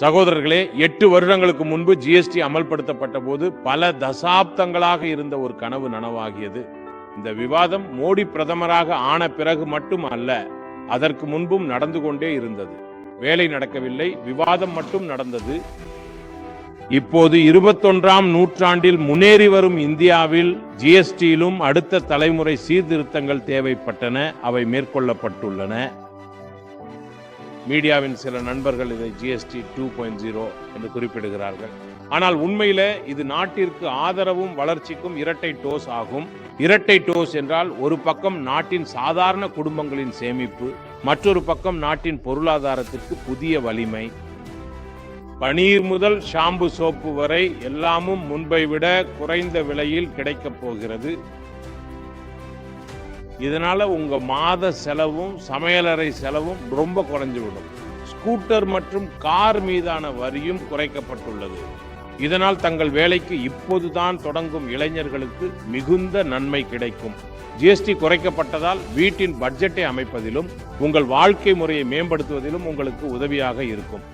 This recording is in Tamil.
சகோதரர்களே எட்டு வருடங்களுக்கு முன்பு ஜிஎஸ்டி அமல்படுத்தப்பட்ட போது பல தசாப்தங்களாக இருந்த ஒரு கனவு நனவாகியது. இந்த விவாதம் மோடி பிரதமராக ஆன பிறகு மட்டும் அல்ல அதற்கு முன்பும் நடந்து கொண்டே இருந்தது. வேலை நடக்கவில்லை விவாதம் மட்டும் நடந்தது. இப்போது இருபத்தொன்றாம் நூற்றாண்டில் முன்னேறி வரும் இந்தியாவில் ஜிஎஸ்டியிலும் அடுத்த தலைமுறை சீர்திருத்தங்கள் தேவைப்பட்டன அவை மேற்கொள்ளப்பட்டுள்ளன. மீடியாவின் சில நண்பர்கள் இதை ஜிஎஸ்டி டூ பாயிண்ட் ஜீரோ என்று குறிப்பிடுகிறார்கள். ஆனால் உண்மையில் இது நாட்டிற்கு ஆதரவும் வளர்ச்சிக்கும் இரட்டை டோஸ் ஆகும். இரட்டை டோஸ் என்றால் ஒரு பக்கம் நாட்டின் சாதாரண குடும்பங்களின் சேமிப்பு மற்றொரு பக்கம் நாட்டின் பொருளாதாரத்திற்கு புதிய வலிமை. பனீர் முதல் ஷாம்பு சோப்பு வரை எல்லாமும் முன்பை விட குறைந்த விலையில் கிடைக்கப் போகிறது. இதனால் உங்கள் மாத செலவும் சமையலறை செலவும் ரொம்ப குறைஞ்சிவிடும். ஸ்கூட்டர் மற்றும் கார் மீதான வரியும் குறைக்கப்பட்டுள்ளது. இதனால் தங்கள் வேலைக்கு இப்போதுதான் தொடங்கும் இளைஞர்களுக்கு மிகுந்த நன்மை கிடைக்கும். ஜிஎஸ்டி குறைக்கப்பட்டதால் வீட்டின் பட்ஜெட்டை அமைப்பதிலும் உங்கள் வாழ்க்கை முறையை மேம்படுத்துவதிலும் உங்களுக்கு உதவியாக இருக்கும்.